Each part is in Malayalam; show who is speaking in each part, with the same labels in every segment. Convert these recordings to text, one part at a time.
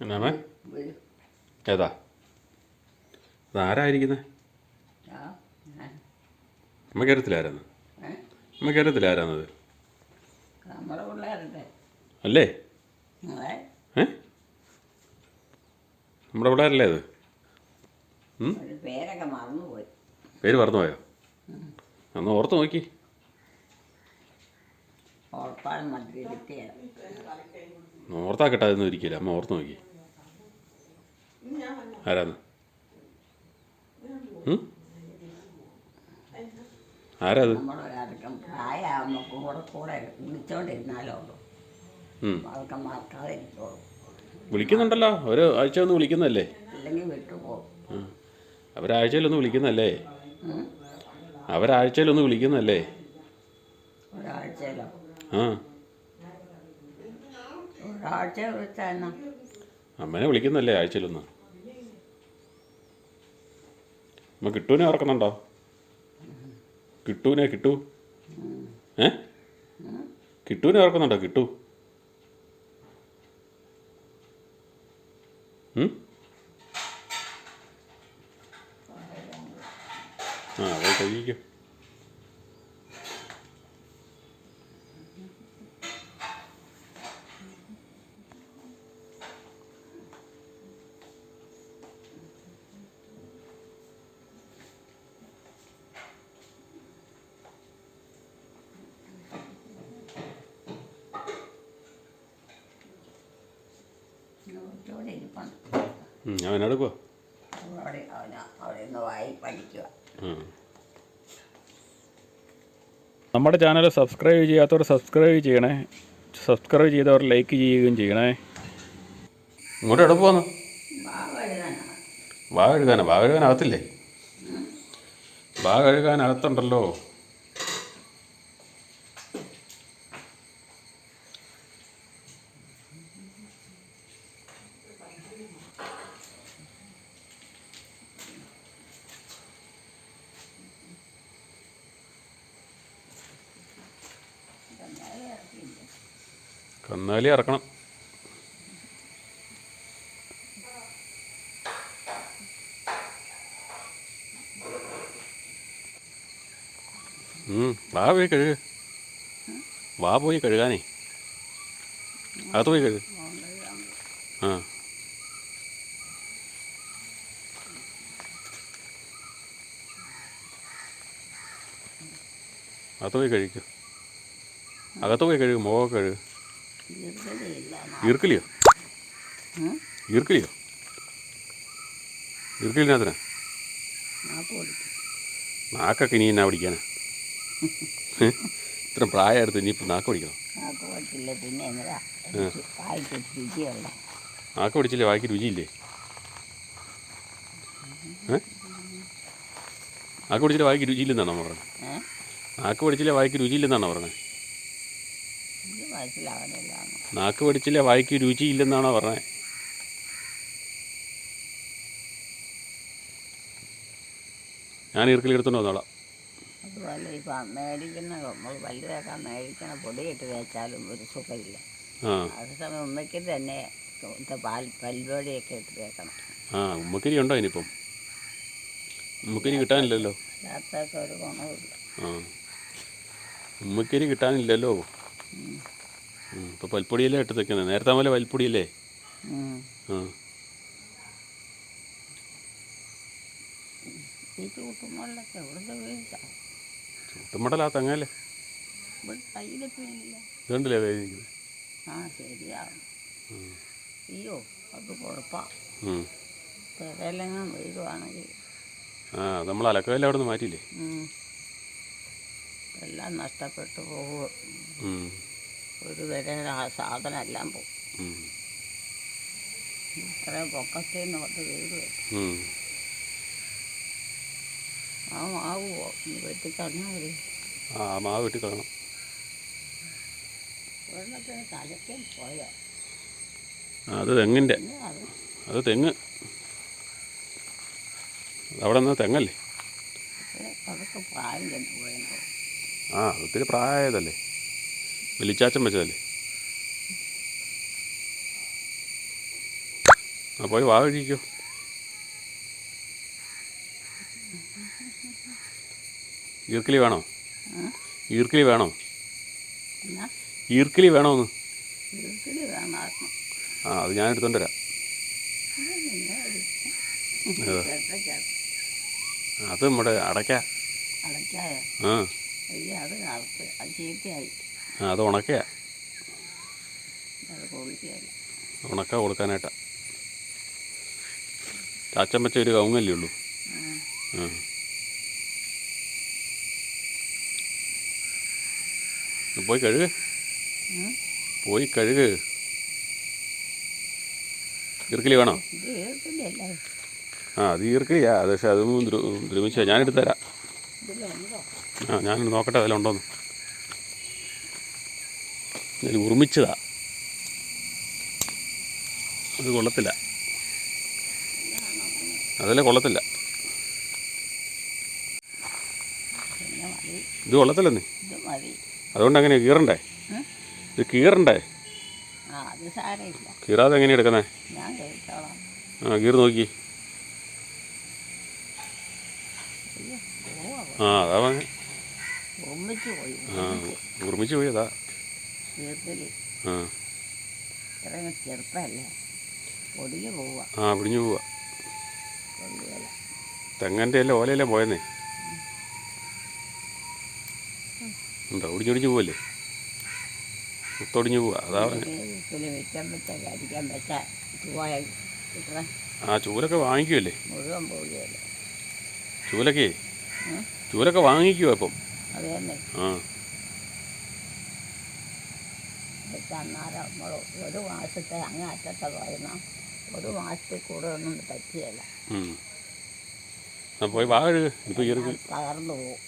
Speaker 1: എന്നാമേ? ഏതാ?
Speaker 2: അതാരായിരിക്കുന്നേ
Speaker 1: അമ്മയ്ക്ക് അറിയത്തില്ലായിരുന്നു അമ്മയ്ക്ക് അറിയത്തില്ലായിരുന്നത് അല്ലേ? ഏ? നമ്മുടെ പിള്ളേരല്ലേ അത്? പേര് മറന്നുപോയോ? അന്ന് ഓർത്ത് നോക്കി.
Speaker 2: ഓർത്താക്കട്ടെ അതൊന്നും
Speaker 1: ഓർത്താ കിട്ടാതൊന്നും ഇരിക്കില്ല അമ്മ ഓർത്ത് നോക്കി ആരാന്ന് ഉം? ആരാ അത്
Speaker 2: നമ്മളൊരാൾക്കും പ്രായമാകുമ്പോൾ കൂടെ കൂടെ വിളിച്ചോണ്ടിരുന്നാലോ ഉള്ളൂ
Speaker 1: ഉം.
Speaker 2: അതൊക്കെ മറക്കാതെ ആരാത്?
Speaker 1: വിളിക്കുന്നുണ്ടല്ലോ. ഒരു ആഴ്ച ഒന്ന് വിളിക്കുന്നല്ലേ. അവരാഴ്ചയിലൊന്ന്
Speaker 2: വിളിക്കുന്നല്ലേ
Speaker 1: അവരാഴ്ചയിലൊന്ന്
Speaker 2: വിളിക്കുന്നല്ലേ
Speaker 1: ആ. അമ്മനെ വിളിക്കുന്നല്ലേ ആഴ്ചയിലൊന്ന് അമ്മ കിട്ടൂനെ ഓർക്കുന്നുണ്ടോ? കിട്ടൂനെ കിട്ടൂ. ഏ? കിട്ടൂനെ ഓർക്കുന്നുണ്ടോ? കിട്ടൂ. ആ അത് കഴിക്കും
Speaker 2: ഇവിടെ ഇരിപ്പുണ്ട്.
Speaker 1: എന്നാടുക്കുവാ
Speaker 2: അവിടെ അവന് അവിടെ നിന്ന് വായി പഠിക്കുക.
Speaker 3: നമ്മുടെ ചാനൽ സബ്സ്ക്രൈബ് ചെയ്യാത്തവർ സബ്സ്ക്രൈബ് ചെയ്യണേ. സബ്സ്ക്രൈബ് ചെയ്തവർ ലൈക്ക് ചെയ്യുകയും ചെയ്യണേ.
Speaker 1: ഇങ്ങോട്ട് എവിടെ പോന്നു
Speaker 2: വാഴുകാനാ വാഴുകാനാകത്തില്ലേ
Speaker 1: വാ കഴുകാനാ വാ കഴുകാനകത്തില്ലേ വാ കഴുകാനകത്തുണ്ടല്ലോ കന്നാലി ഇറക്കണം. വാ പോയി കഴുക. വാ പോയി കഴുകാനേ. അകത്ത് പോയി കഴുക. ആ. അകത്ത് പോയി കഴിക്കും അകത്ത് പോയി കഴുകും മുഖമൊക്കെ
Speaker 2: ദീർഘതയില്ല
Speaker 1: ഈർക്കിലിയോ? ഈർക്കലിയോ?
Speaker 2: പൊടിക്കും.
Speaker 1: നാക്കൊക്കെ ഇനി എന്നാ പിടിക്കാനാ? ഇത്ര പ്രായമായിരുന്നു ഇനിയിപ്പോൾ നാക്ക് പിടിക്കണം?
Speaker 2: നാക്ക് പൊടിച്ചില്ല? വായിക്ക്
Speaker 1: രുചിയില്ലേ. നാക്ക് പിടിച്ചില്ല? വായിക്ക് രുചിയില്ലെന്നാണോ പറഞ്ഞത് നാക്ക് പിടിച്ചില്ലേ? വായിക്ക് രുചിയില്ലെന്നാണോ പറഞ്ഞത്
Speaker 2: ഇത് മനസ്സിലാവണില്ലാണ്
Speaker 1: നാക്ക് പഠിച്ചില്ല വായിക്ക് രുചിയില്ലെന്നാണോ പറഞ്ഞത് ഞാൻ ഇറക്കിൽ എടുത്തോണ്ട് വന്നോളാം.
Speaker 2: അതുപോലെ ഇപ്പം മേടിക്കുന്ന നമ്മൾ വലുതൊക്കെ മേടിക്കുന്ന പൊടിയിട്ട് തേച്ചാലും ഒരു സുഖമില്ല. അതേസമയം ഉമ്മയ്ക്ക് തന്നെ പാൽ പൽപൊടിയൊക്കെ ഇട്ട് തേക്കണം.
Speaker 1: ആ ഉമ്മക്കിരി ഉണ്ടോ ഇനിയിപ്പം? ഉമ്മക്കിരി കിട്ടാനില്ലല്ലോ.
Speaker 2: ഒരു ഗുണമില്ല
Speaker 1: ആ. ഉമ്മക്കിരി കിട്ടാനില്ലല്ലോ. ഇപ്പോൾ പൽപ്പൊടിയല്ലേ ഇട്ട് തെക്കുന്നത് നേരത്തെ പോലെ പൽപ്പൊടിയല്ലേ. ആ. ചുട്ടുമടലാ തെങ്ങല്ലേ? ഇതുണ്ടല്ലേ
Speaker 2: ആ ശരിയാവും അയ്യോ അത് കുഴപ്പമാണ്
Speaker 1: ഉം.
Speaker 2: പെരലെങ്ങും വീഴുവാണെങ്കിൽ
Speaker 1: ആ നമ്മൾ അലക്കവല്ല അവിടെ നിന്ന് മാറ്റിയില്ലേ
Speaker 2: എല്ലാം നഷ്ടപ്പെട്ടു പോകും. ഒരു വരെ ആ സാധനം എല്ലാം പോകും അത്രയും പൊക്കത്തിൽ നിന്ന് പത്ത് വീട്
Speaker 1: വരും.
Speaker 2: ആ മാവ് ഇനി വെട്ടിക്കളഞ്ഞാൽ മതി.
Speaker 1: ആ മാവ് വെട്ടിക്കളയണം
Speaker 2: വെള്ളത്തിന് തലയ്ക്കും പോയോ.
Speaker 1: അത്
Speaker 2: തെങ്ങിന്റെ അത്
Speaker 1: തെങ്ങ്. അവിടെ നിന്ന് തെങ്ങല്ലേ? ആ ഒത്തിരി പ്രായമായതല്ലേ? വെളിച്ചാച്ചൻ വെച്ചതല്ലേ? ആ പോയി വാ കഴിക്കോ. ഈർക്കിലി വേണോ?
Speaker 2: ഈർക്കിളി
Speaker 1: ഈർക്കിലി വേണോ
Speaker 2: ഈർക്കിളി
Speaker 1: ഈർക്കിലി വേണോന്ന്
Speaker 2: വീട്ടിൽ
Speaker 1: ആ അത് ഞാൻ എടുത്തോണ്ട് വരാം? അത് നമ്മുടെ അടയ്ക്ക. ആ.
Speaker 2: അത് അത് ചീത്തയായി.
Speaker 1: ആ അത് ഉണക്കയാ. ഉണക്ക കൊടുക്കാനായിട്ടാ. ചാച്ചൻ വെച്ച ഒരു കൗങ്ങല്ലേ ഉള്ളൂ. പോയി കഴുക്. പോയി കഴുക്. ഈർക്കിലി വേണോ? ആ അത് ഈർക്കിലിയാ അത് അതൊന്നും അതും ദ്രു ദ്രമിച്ചാ? തരാം. ആ ഞാനൊന്ന് നോക്കട്ടെ അതിലുണ്ടോന്ന്. ഞാൻ ഉറുമിച്ചതാണ് അത് കൊള്ളത്തില്ല. അതല്ലേ കൊള്ളത്തില്ല. ഇത് കൊള്ളത്തില്ലെന്നേ അതുകൊണ്ട് അങ്ങനെ കീറണ്ടേ? ഇത് കീറണ്ടേ? കീറാതെ എങ്ങനെ എടുക്കുന്നേ?
Speaker 2: ഞാൻ
Speaker 1: ആ കീറ് നോക്കി. ആ അതാ പറഞ്ഞ. ആ ഉറുമിച്ച് പോയി അതാ.
Speaker 2: തീർക്കൽ
Speaker 1: ആ.
Speaker 2: ഇത്രയും ചെറുപ്പമല്ലേ പൊടിഞ്ഞു പോവുക
Speaker 1: ആ തെങ്ങന്റെ അല്ലേ ഓലയല്ലേ പോയെന്നേ? ഉണ്ടോ? ഒടിഞ്ഞൊടിഞ്ഞു പോവല്ലേ? ഒത്തൊടിഞ്ഞു പോവാ. അതാ ആ ചൂലൊക്കെ വാങ്ങിക്കുമല്ലേ
Speaker 2: മുഴുവൻ പോവുകയില്ല
Speaker 1: ചൂലൊക്കെ? ചൂലൊക്കെ വാങ്ങിക്കുമോ ഇപ്പം. ആ.
Speaker 2: അന്നേരം നമ്മൾ ഒരു മാസത്തെ അങ്ങ് അറ്റത്തെ പോയിരുന്ന ഒരു മാസത്തിൽ കൂടുതലൊന്നും പറ്റിയല്ല.
Speaker 1: പോയി
Speaker 2: തകർന്നു പോകും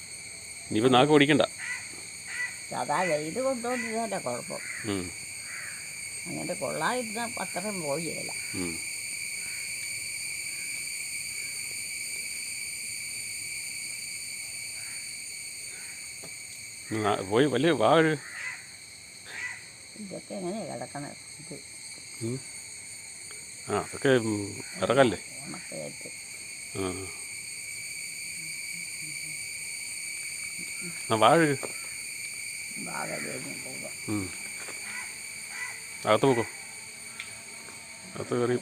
Speaker 1: ഇനിയിപ്പോൾ നാക്ക് ഓടിക്കണ്ട
Speaker 2: അതാ വെയിൽ കൊണ്ടുവന്നതല്ല കുഴപ്പം. അങ്ങനെ കൊള്ളാതിരുന്ന പത്രം പോയില്ല
Speaker 1: പോയി വലിയ വാ കഴുക്
Speaker 2: ഇതൊക്കെ എങ്ങനെയാണ് കിടക്കണത്? ഇത്
Speaker 1: ആ അതൊക്കെ ഇറങ്ങല്ലേ ഇറക്കല്ലേ
Speaker 2: ഉണക്കയിട്ട്
Speaker 1: ആ. ആ വാ കഴുക്
Speaker 2: ഭാഗം പോവുക
Speaker 1: ഉം. അകത്ത് പോക്കോ? അകത്ത് കയറി.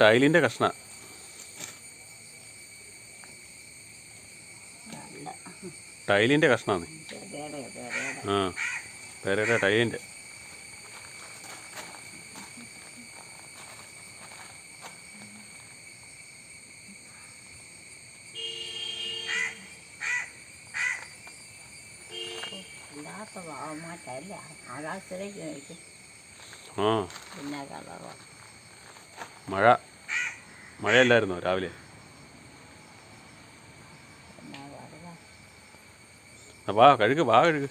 Speaker 1: ടൈലിന്റെ കഷ്ണ. ടൈലിന്റെ കഷ്ണമാണ് ആ പേരയുടെ
Speaker 2: ടൈലിന്റെ
Speaker 1: മഴ. മഴയല്ലായിരുന്നോ രാവിലെ? വാ കഴുക വാ കഴുക.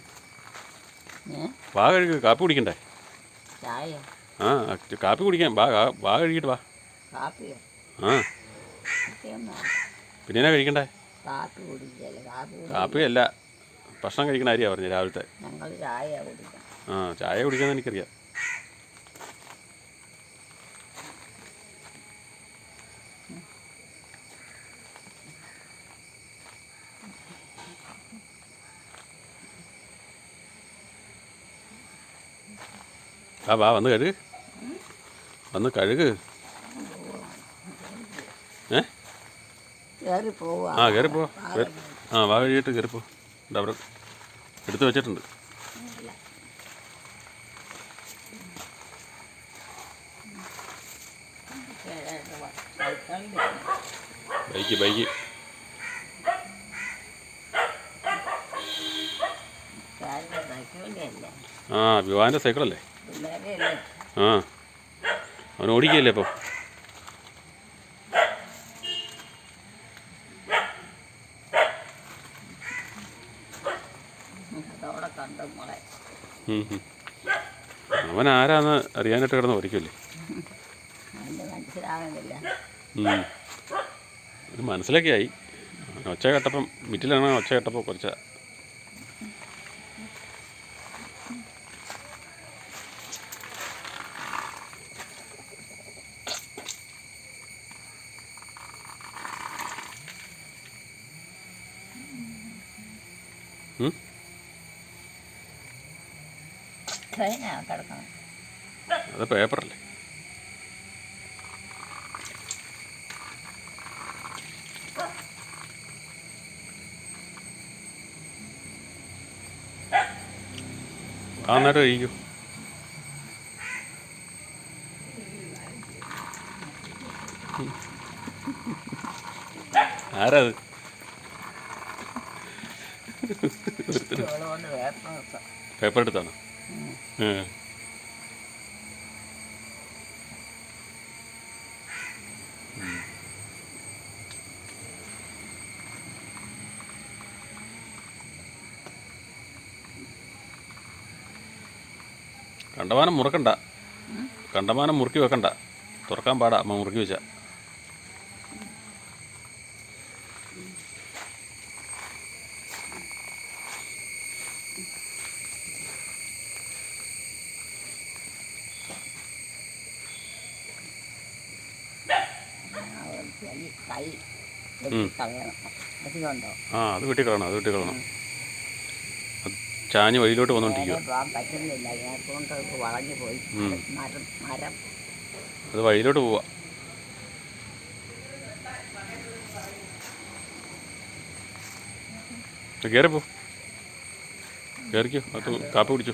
Speaker 1: വാ കഴുക കാപ്പി കുടിക്കണ്ടേ? ആ കാപ്പി കുടിക്കാൻ വാ വാ കഴുകിയിട്ട് വാ. ആ. പിന്നെ എന്നാ കഴിക്കണ്ടേ?
Speaker 2: കാപ്പി
Speaker 1: അല്ല ഭക്ഷണം കഴിക്കണ അരിയാ പറഞ്ഞു രാവിലത്തെ. ആ ചായ കുടിക്കാന്ന് എനിക്കറിയാം. ആ വാ വന്ന് കഴുക്. വന്ന് കഴുക്. ഏ? ആ കയറിപ്പോ ആ വാ കഴിയിട്ട് കയറിപ്പോ അവിടെ എടുത്ത് വെച്ചിട്ടുണ്ട്. Bike bike. ആ വിവാന്റെ സൈക്കിളല്ലേ? ആ. അവൻ
Speaker 2: ഓടിക്കല്ലേ അപ്പം
Speaker 1: അവൻ ആരാന്ന് അറിയാനായിട്ട് കിടന്ന് ഓടിക്കല്ലേ മനസ്സിലാക്കിയായി ഒച്ച കേട്ടപ്പം മിറ്റിലാണ് ഒച്ച കേട്ടപ്പോൾ കുറച്ച് അത് പേപ്പറല്ലേ? ആ നേരം കഴിക്കൂ ആരാ അത്
Speaker 2: അതുകൊണ്ട് വേപ്പം
Speaker 1: പേപ്പർ എടുത്താണ്. കണ്ടമാനം മുറുക്കണ്ട. കണ്ടമാനം മുറുക്കി വെക്കണ്ട. തുറക്കാൻ പാടാ അമ്മ മുറുക്കി വെച്ച
Speaker 2: ഈ കൈ വെട്ടി കളയണം അതുകൊണ്ടോ
Speaker 1: ആ അത് വീട്ടിൽ കളണം അത് വീട്ടിൽ കളണം ചാഞ്ഞ് വഴിയിലോട്ട് വന്നുകൊണ്ടിരിക്കുക
Speaker 2: നേരെ പോകാൻ പറ്റുന്നില്ല. ഇതിനെക്കൊണ്ട് വളഞ്ഞു പോയി. മരം മരം.
Speaker 1: അത് വഴിയിലോട്ട് പോവാ. കയറിപ്പോ കയറിക്കോ അത് കാപ്പി കുടിച്ചോ.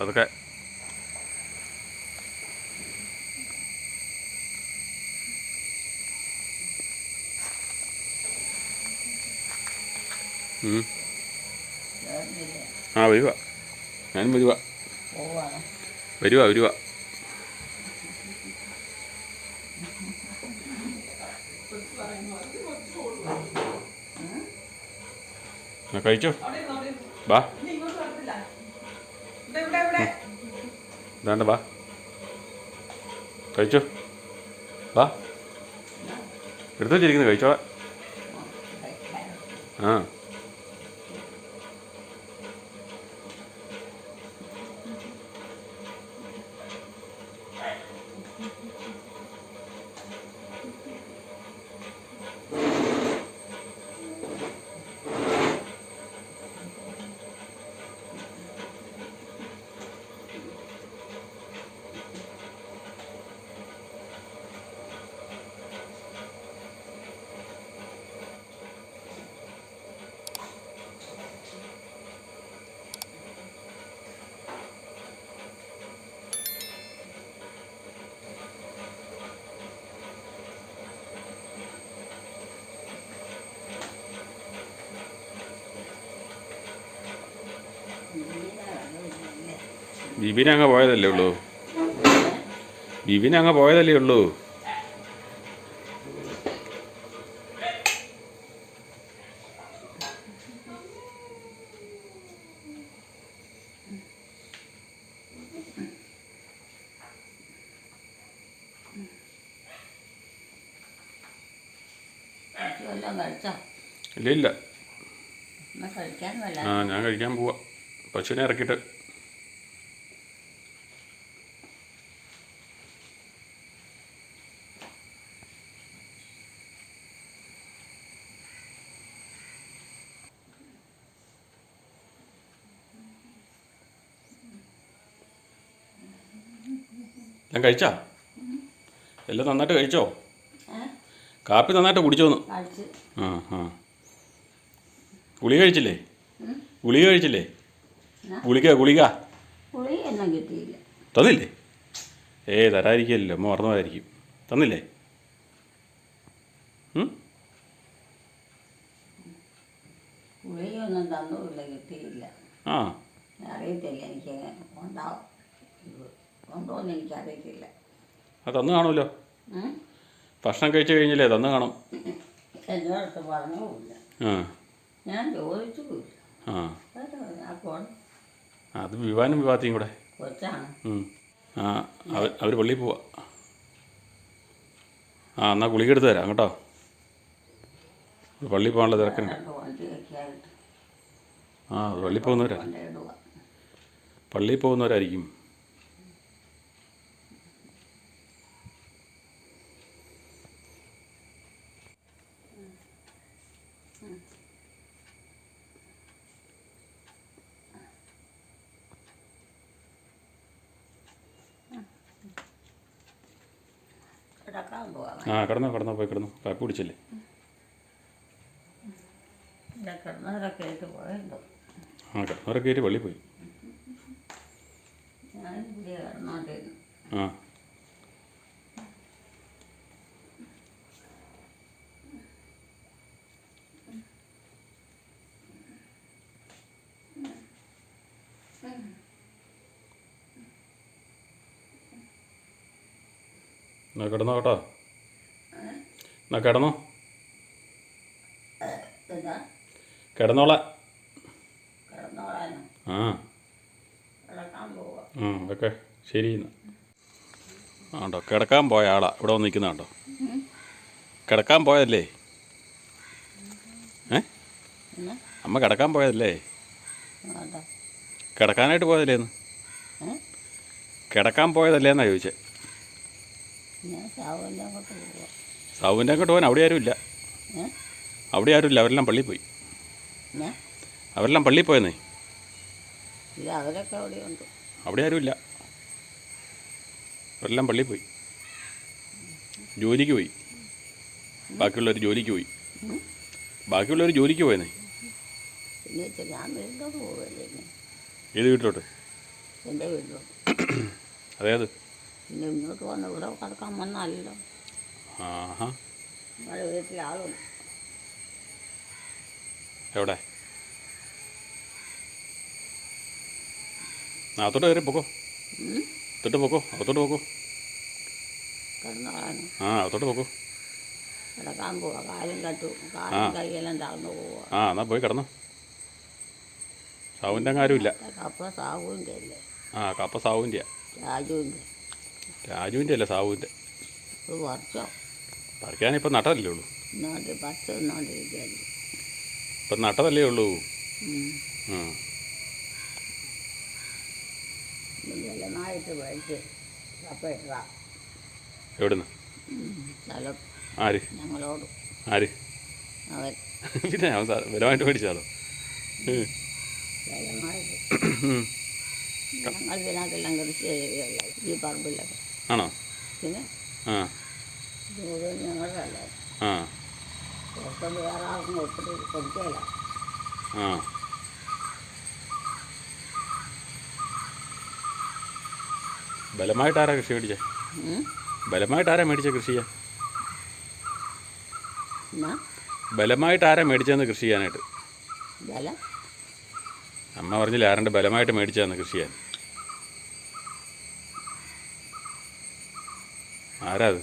Speaker 1: അതൊക്കെ ആ വരുക ഞാനും വരുക
Speaker 2: വരുവ
Speaker 1: വരുക വരുക ആ, കഴിച്ചോ? വാ ഇതാണ്ട് വാ കഴിച്ചോ? വാ എടുത്തു വെച്ചിരിക്കുന്നു കഴിച്ചോ ആ. ബിബിനെ അങ്ങ് പോയതല്ലേ ഉള്ളൂ. ബിബിനെ അങ്ങ് പോയതല്ലേ ഉള്ളൂ. ഇല്ല ഇല്ല. ആ ഞാൻ കഴിക്കാൻ പോവാ. പശുവിനെ ഇറക്കിയിട്ട്. എല്ലാം കഴിച്ചാ? എല്ലാം നന്നായിട്ട് കഴിച്ചോ? കാപ്പി നന്നായിട്ട് കുടിച്ചോന്ന്. ആ ആ. ഗുളിക കഴിച്ചില്ലേ? ഗുളിക കഴിച്ചില്ലേ? ഗുളിക ഗുളിക. തന്നില്ലേ? ഏ തരാതിരിക്കില്ലല്ലോ അമ്മ മറന്നതായിരിക്കും തന്നില്ലേ?
Speaker 2: കിട്ടിയില്ല.
Speaker 1: ആ.
Speaker 2: അറിയത്തില്ല എനിക്ക്. ഉണ്ടാവും. ഉണ്ടോയെന്ന് എനിക്കറിയത്തില്ല
Speaker 1: അത് തന്നു കാണുമല്ലോ. ഭക്ഷണം കഴിച്ചു കഴിഞ്ഞില്ലേ? തന്നു കാണും.
Speaker 2: എന്നോടത്ത് പറഞ്ഞുമില്ല. ഞാൻ ചോദിച്ചുമില്ല.
Speaker 1: അത് വിവാനും വിവാഹത്തെയും കൂടെ.
Speaker 2: കൊച്ചാണ്.
Speaker 1: ആ അവർ അവർ പള്ളിയിൽ പോവാ. ആ എന്നാൽ ഗുളിക എടുത്ത് തരാം കേട്ടോ. പള്ളിയിൽ പോകാനുള്ള തിരക്കുണ്ട് ആ പള്ളിയിൽ പോകുന്നവരാ.
Speaker 2: പള്ളി
Speaker 1: പള്ളിയിൽ പോകുന്നവരായിരിക്കും.
Speaker 2: കിടക്കാൻ
Speaker 1: ആ കിടന്നോ കിടന്നോ പോയി കിടന്നു. കാപ്പി കുടിച്ചില്ലേ?
Speaker 2: കിടന്നവരൊക്കെ ആയിട്ട് പോയല്ലോ
Speaker 1: ആ കിടന്നവരൊക്കെ ആയിട്ട് പള്ളിയിൽ പോയി
Speaker 2: ഞാൻ ഇവിടെ കിടന്നോണ്ടിരുന്നു
Speaker 1: ആ എന്നാ കിടന്നോ കേട്ടോ എന്നാ കിടന്നോ? കിടന്നോളാം. ആ. ഓക്കെ ശരി ആണ്ടോ കിടക്കാൻ പോയ ആളാ. ഇവിടെ വന്ന് നിൽക്കുന്ന കേട്ടോ കിടക്കാൻ പോയതല്ലേ? ഏ? അമ്മ കിടക്കാൻ പോയതല്ലേ? കിടക്കാനായിട്ട് പോയതല്ലേ
Speaker 2: എന്ന്
Speaker 1: കിടക്കാൻ പോയതല്ലേ എന്നാ ചോദിച്ചത്
Speaker 2: ഞാൻ സാവുവിന്റെ അങ്ങോട്ട് പോവാം.
Speaker 1: സാവുവിന്റെ അങ്ങോട്ട് പോകാൻ അവിടെ ആരുമില്ല. അവിടെ ആരുമില്ല. അവരെല്ലാം പള്ളിയിൽ പോയി. അവരെല്ലാം പള്ളിയിൽ പോയെന്നേ.
Speaker 2: അവരൊക്കെ അവിടെയുണ്ട്
Speaker 1: അവിടെ ആരുമില്ല. അവരെല്ലാം പള്ളിയിൽ പോയി. ജോലിക്ക് പോയി. ബാക്കിയുള്ളവർ ജോലിക്ക് പോയി. ബാക്കിയുള്ളവർ ജോലിക്ക് പോയെന്നേ. ഏത് വീട്ടിലോട്ട്?
Speaker 2: എന്റെ വീട്ടിലോട്ട്.
Speaker 1: അതേത്
Speaker 2: പിന്നെ ഇങ്ങോട്ട് വന്ന് ഇവിടെ കിടക്കാൻ വന്നല്ലോ
Speaker 1: ആഹാ.
Speaker 2: നമ്മുടെ വീട്ടിൽ ആളുണ്ട്
Speaker 1: എവിടെ? ആ അത്തോട്ട് കയറി പൊക്കോ? തൊട്ട് പൊക്കോ. അകത്തോട്ട് പൊക്കോ. ആ അകത്തോട്ട് പൊക്കോ.
Speaker 2: കിടക്കാൻ പോവാ. കാലും കെട്ടു
Speaker 1: ആ.
Speaker 2: കാലും കൈയെല്ലാം തളർന്നു പോവാ.
Speaker 1: ആ എന്നാൽ പോയി കിടന്നോ. സാവുന്റെ അങ്ങ് ആരുമില്ല.
Speaker 2: കപ്പ അല്ലേ?
Speaker 1: ആ കപ്പ സാവുന്റെയാ
Speaker 2: രാജുവിന്റെ.
Speaker 1: രാജുവിന്റെ അല്ല
Speaker 2: വർഷം
Speaker 1: പറിക്കാനിപ്പോൾ നട്ടതല്ലേ ഉള്ളൂ? ഇപ്പം നട്ടതല്ലേ ഉള്ളൂ? എവിടുന്ന്? ആര്? ആര്? പിന്നെ അവൻ ബലമായിട്ട് മേടിച്ചാലോ? ആണോ?
Speaker 2: പിന്നെ
Speaker 1: ആ.
Speaker 2: മുഴുവൻ ഞങ്ങളല്ല.
Speaker 1: ആ.
Speaker 2: പുറത്തോട്ട് വേറെ ആർക്കും ഒത്തിരി കൊടുക്കുകയില്ല
Speaker 1: ആ. ബലമായിട്ട് ആരാ കൃഷി മേടിച്ചേ? ബലമായിട്ട് ആരാ മേടിച്ച കൃഷി ചെയ്യാൻ?
Speaker 2: എന്നാ?
Speaker 1: ബലമായിട്ട് ആരാ മേടിച്ചതെന്ന് കൃഷി ചെയ്യാനായിട്ട്?
Speaker 2: ബലം?
Speaker 1: അമ്മ പറഞ്ഞില്ല ആരണ്ട് ബലമായിട്ട് മേടിച്ചതെന്ന് കൃഷി ചെയ്യാൻ? ആരാ അത്?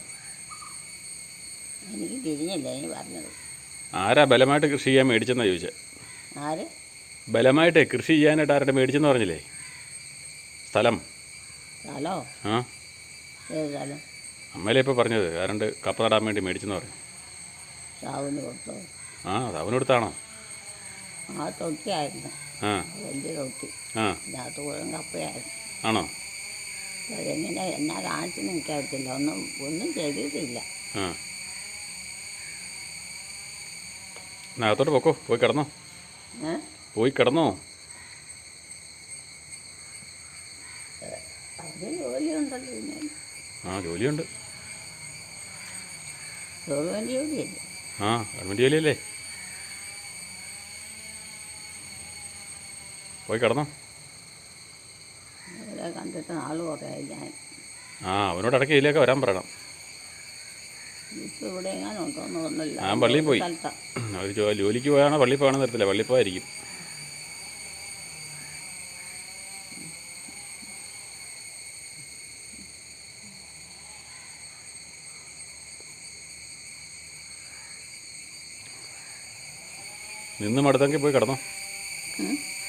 Speaker 2: എനിക്ക് തിരിഞ്ഞില്ല ഇനി പറഞ്ഞത്.
Speaker 1: ആരാ ബലമായിട്ട് കൃഷി ചെയ്യാൻ മേടിച്ചെന്നാ ചോദിച്ചത്
Speaker 2: ആര്?
Speaker 1: ബലമായിട്ട് കൃഷി ചെയ്യാനായിട്ട് ആരുടെ മേടിച്ചെന്ന് പറഞ്ഞില്ലേ? സ്ഥലം.
Speaker 2: സ്ഥലോ?
Speaker 1: ആ.
Speaker 2: ഏത് സ്ഥലം?
Speaker 1: അമ്മയിലെ ഇപ്പോൾ പറഞ്ഞത്. ആരണ്ട് കപ്പ നടാൻ വേണ്ടി മേടിച്ചെന്ന് പറഞ്ഞു?
Speaker 2: സാവുന്ന് കൊടുത്തോ?
Speaker 1: ആ അവനെടുത്താണോ
Speaker 2: ആ തൊട്ടിയായിരുന്നു.
Speaker 1: ആ.
Speaker 2: വലിയ തൊട്ടി.
Speaker 1: ആ.
Speaker 2: ഇതിനകത്ത് മുഴുവൻ കപ്പയായിരുന്നു.
Speaker 1: ആണോ?
Speaker 2: അതെങ്ങനെ എന്നാ കാണിച്ചു നിൽക്കാറില്ല ഒന്നും ഒന്നും ചെയ്തിട്ടില്ല.
Speaker 1: ആ എന്നാ അകത്തോട്ട് പൊക്കോ പോയി കിടന്നോ. പോയി കിടന്നോ. ആ ജോലിയുണ്ട്. ആ ഗവൺമെന്റ് ജോലിയല്ലേ. പോയി കിടന്നോ.
Speaker 2: കണ്ടിട്ട് ഞാൻ.
Speaker 1: ആ അവനോട് ഇടയ്ക്ക് ഇതിലേക്ക് വരാൻ പറയണം. ഞാൻ പള്ളിയിൽ പോയി. അവർ ജോലിക്ക് പോയാണോ പള്ളിയിൽ പോകണമെന്ന് തരത്തില്ല പള്ളിയിൽ പോയായിരിക്കും. നിന്ന് മടുത്തെങ്കിൽ പോയി കിടന്നോ.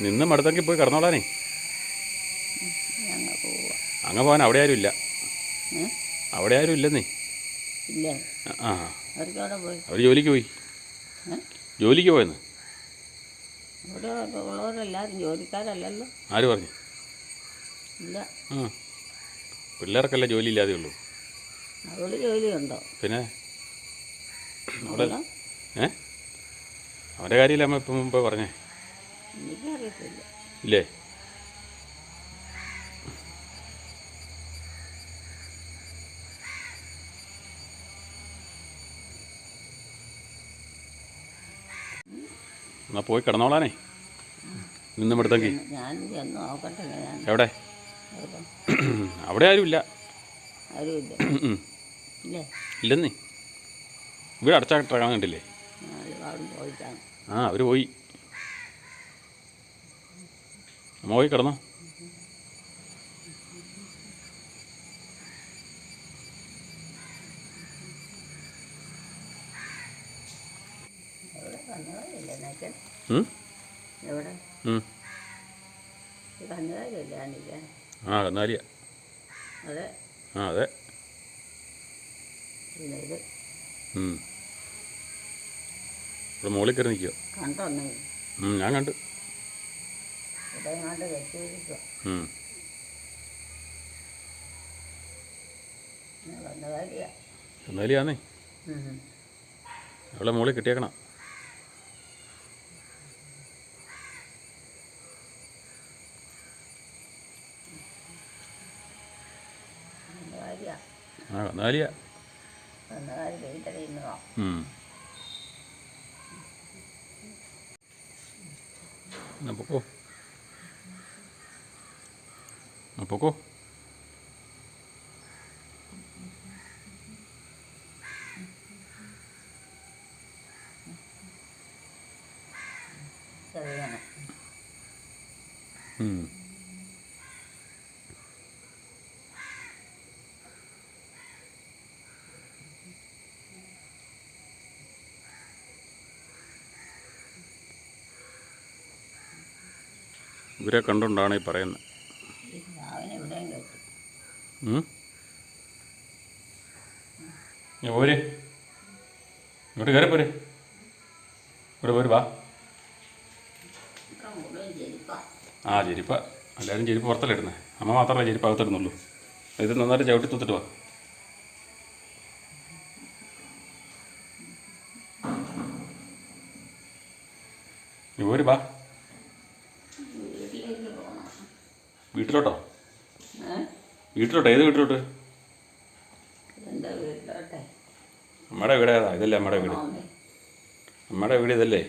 Speaker 1: നിന്നും മടുത്തെങ്കിൽ പോയി കിടന്നോളാനേ. അങ്ങ് പോകാൻ അവിടെ ആരും ഇല്ല അവിടെ ആരും ഇല്ലെന്നേ
Speaker 2: ഇല്ലേ.
Speaker 1: ആ.
Speaker 2: അവർക്ക് അവിടെ പോയി.
Speaker 1: അവർ ജോലിക്ക് പോയി? ജോലിക്ക് പോയെന്ന്?
Speaker 2: ഇവിടെ ഉള്ളവരെല്ലാവരും ജോലിക്കാരല്ലല്ലോ.
Speaker 1: ആര് പറഞ്ഞു?
Speaker 2: ഇല്ല.
Speaker 1: ആ. പിള്ളേർക്കല്ലേ ജോലി ഇല്ലാതെ ഉള്ളൂ.
Speaker 2: അവൾ ജോലിയുണ്ടോ?
Speaker 1: പിന്നെ? അവിടെ?
Speaker 2: അവൾ
Speaker 1: ഏ? അവന്റെ കാര്യമില്ല അമ്മ ഇപ്പം മുമ്പേ പറഞ്ഞേ?
Speaker 2: എനിക്കറിയത്തില്ല.
Speaker 1: ഇല്ലേ? എന്നാ പോയി കിടന്നോളാനേ. നിന്നും
Speaker 2: ഞാൻ ചെന്ന് നോക്കട്ടെ ഞാൻ
Speaker 1: എവിടെ?
Speaker 2: അവിടെ
Speaker 1: ആരുമില്ല. ഇല്ലെന്നേ. ഇവിടെ അടച്ചാട്ടാണ് കണ്ടില്ലേ? ആ അവർ പോയി. പോയി കിടന്നോ. ആ കന്നാലിയ ആ അതെ. ഇവിടെ മുകളിൽ കയറി നിൽക്കുക ഞാൻ കണ്ടു. കന്നാലിയാന്നേ അവളെ മുകളിൽ കെട്ടിയേക്കണം
Speaker 2: കന്നുകാലിയാ
Speaker 1: ആ കന്നാലിയ
Speaker 2: കന്നുകാലി വീട്ടിലിരുന്നോ
Speaker 1: ഉം. എന്നാ ഇവരെ കണ്ടുകൊണ്ടാണ് ഈ പറയുന്നത്. പോര്. ഇവിടെ കയറി പോര്. ഇവിടെ പോര് വാ. ആ ചെരിപ്പ. എല്ലാവരും ചെരിപ്പ് പുറത്തല്ലേ ഇടുന്നത് അമ്മ മാത്രമേ ചെരിപ്പ് അകത്തിടുന്നുള്ളൂ. ഇത് നന്നായിട്ട് ചവിട്ടി തൂത്തിട്ട് വാ നീ പോര് വാ
Speaker 2: വീട്ടിലേക്ക് പോകണം
Speaker 1: വീട്ടിലോട്ടോ
Speaker 2: ഏ
Speaker 1: വീട്ടിലോട്ടോ ഏത് വീട്ടിലോട്ട്?
Speaker 2: എന്റെ വീട്ടിലോട്ടെ?
Speaker 1: അമ്മയുടെ വീട് ഏതാ? ഇതല്ലേ അമ്മയുടെ വീട്. അമ്മയുടെ വീട് ഇതല്ലേ?